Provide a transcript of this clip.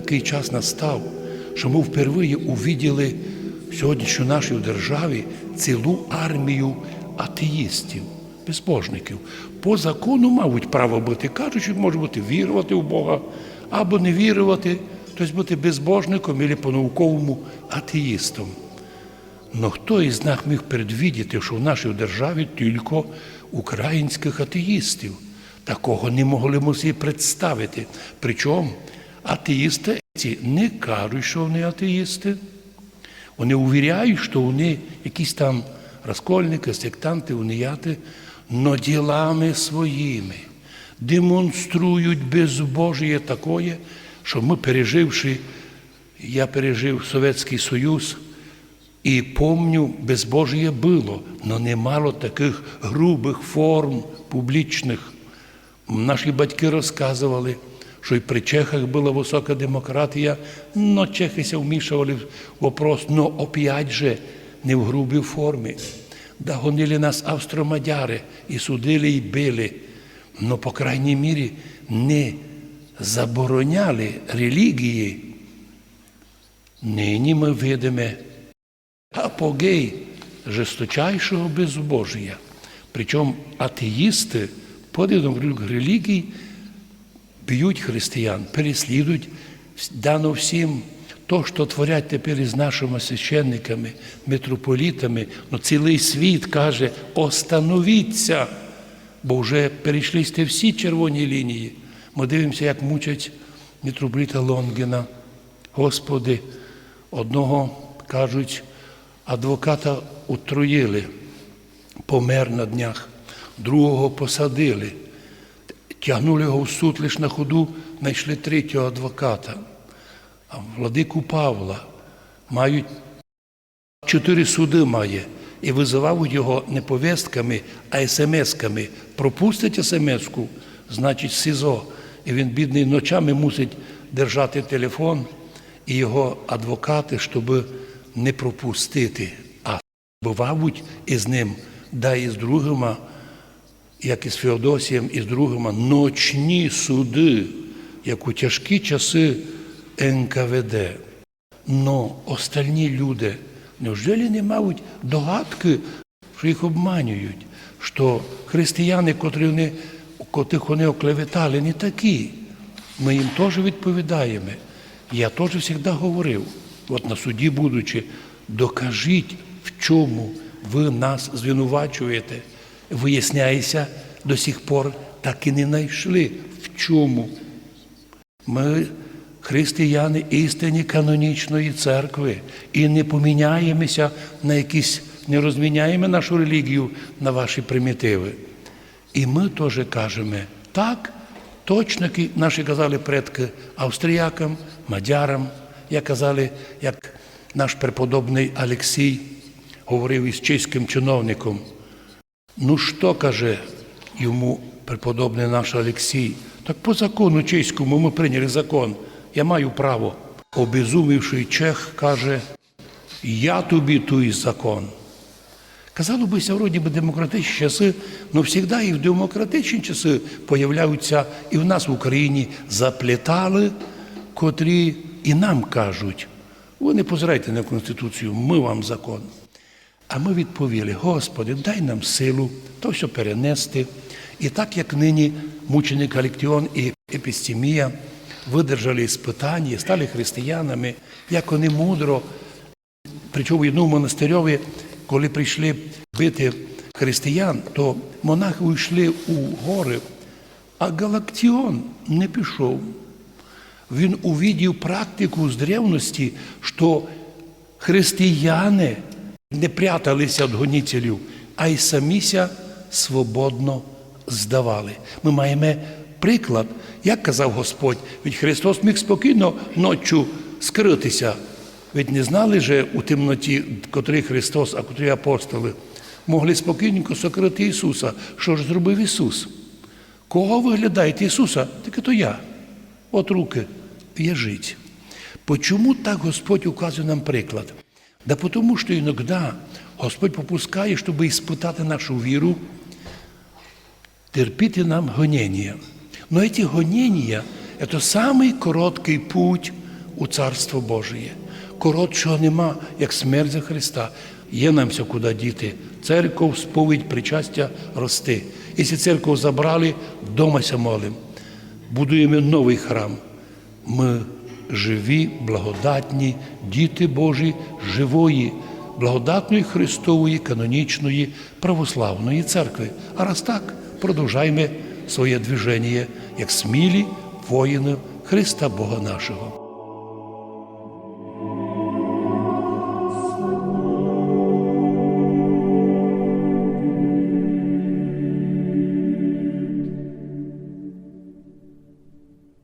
такий час настав, що ми впервые увиділи сьогоднішню нашій державі цілу армію атеїстів, безбожників. По закону, мабуть, право бути. Кажуть, що може бути вірувати в Бога або не вірувати, тобто бути безбожником або по-науковому атеїстом. Но хто із нас міг передвідіти, що в нашій державі тільки українських атеїстів? Такого не могли ми собі представити. Причому атеїсти ці не кажуть, що вони атеїсти. Вони увіряють, що вони якісь там розкольники, сектанти, уніяти, но ділами своїми демонструють безбожіє такое, що ми переживши, я пережив Совєтський Союз, і помню, безбожіє було, але немало таких грубих форм публічних. Наші батьки розказували, що і при Чехах була висока демократія, но чехися вмішували в вопрос, но опять же не в грубій формі. Да гонили нас австромадяри і судили, і били, но, по крайній мірі, не забороняли релігії. Нині ми видимо апогей жесточайшого безбожія. Причому атеїсти подивом релігій б'ють християн, переслідують дано всім. То, що творять тепер із нашими священниками, митрополітами, ну цілий світ каже, остановіться, бо вже перейшли сте всі червоні лінії. Ми дивимося, як мучать митрополіта Лонгіна. Господи, одного кажуть, адвоката отруїли, помер на днях, другого посадили, тягнули його в суд лише на ходу, знайшли третього адвоката. А владику Павла мають чотири суди має і визивають його не повестками, а смс-ками. Пропустять смс-ку, значить СІЗО. І він, бідний, ночами мусить держати телефон і його адвокати, щоб не пропустити. А бувають із ним, да і з другими, як і з Феодосієм, і з другими, ночні суди, як у тяжкі часи НКВД. Но остальні люди, неужели не мають догадки, що їх обманюють, що християни, котрі вони, котрих вони оклеветали, не такі. Ми їм теж відповідаємо. Я теж завжди говорив, от на суді будучи, докажіть, в чому ви нас звинувачуєте. Виясняється, до сих пор так і не знайшли, в чому. Ми християни істинні канонічної церкви і не поміняємося на якісь, не розміняємо нашу релігію на ваші примітиви. І ми теж кажемо, так, точно наші казали предки австріякам, мадярам, як казали, як наш преподобний Олексій говорив із чеським чиновником. Ну що каже йому преподобний наш Олексій? Так по закону чеському ми прийняли закон. Я маю право. Обезумівший чех каже, я тобі той закон. Казало бися, вроді би демократичні часи, але завжди і в демократичні часи появляються і в нас в Україні заплітали, котрі і нам кажуть, ви не позирайте на Конституцію, ми вам закон. А ми відповіли, Господи, дай нам силу то все перенести. І так як нині мученик Аліктіон і Епістемія видержали іспитання, стали християнами, як вони мудро Причому в одному монастирьові, коли прийшли бити християн, то монахи йшли у гори, а Галактіон не пішов. Він увидів практику з древності, що християни не пряталися від гонітелів, а й саміся свободно здавали. Ми маємо приклад, як казав Господь, від Христос міг спокійно ночі скритися. Ведь не знали же у темноті, котрий Христос, а котрі апостоли, могли спокійненько сокрити Ісуса. Що ж зробив Ісус? Кого виглядаєте Ісуса? Так то я. От руки, в'яжіть. Почому так Господь указує нам приклад? Да потому что иногда Господь попускає, щоб испытати нашу віру, терпіти нам гонення. Но эти гонения – это самый короткий путь у Царство Божие. Коротшого нема, як смерть за Христа. Є нам все куди діти. Церков, сповідь, причастя рости. Якщо церкву забрали, вдомася молим. Будуємо новий храм. Ми живі, благодатні, діти Божі, живої, благодатної Христової, канонічної, православної церкви. А раз так, продовжаймо своє движення, як смілі воїни Христа Бога нашого.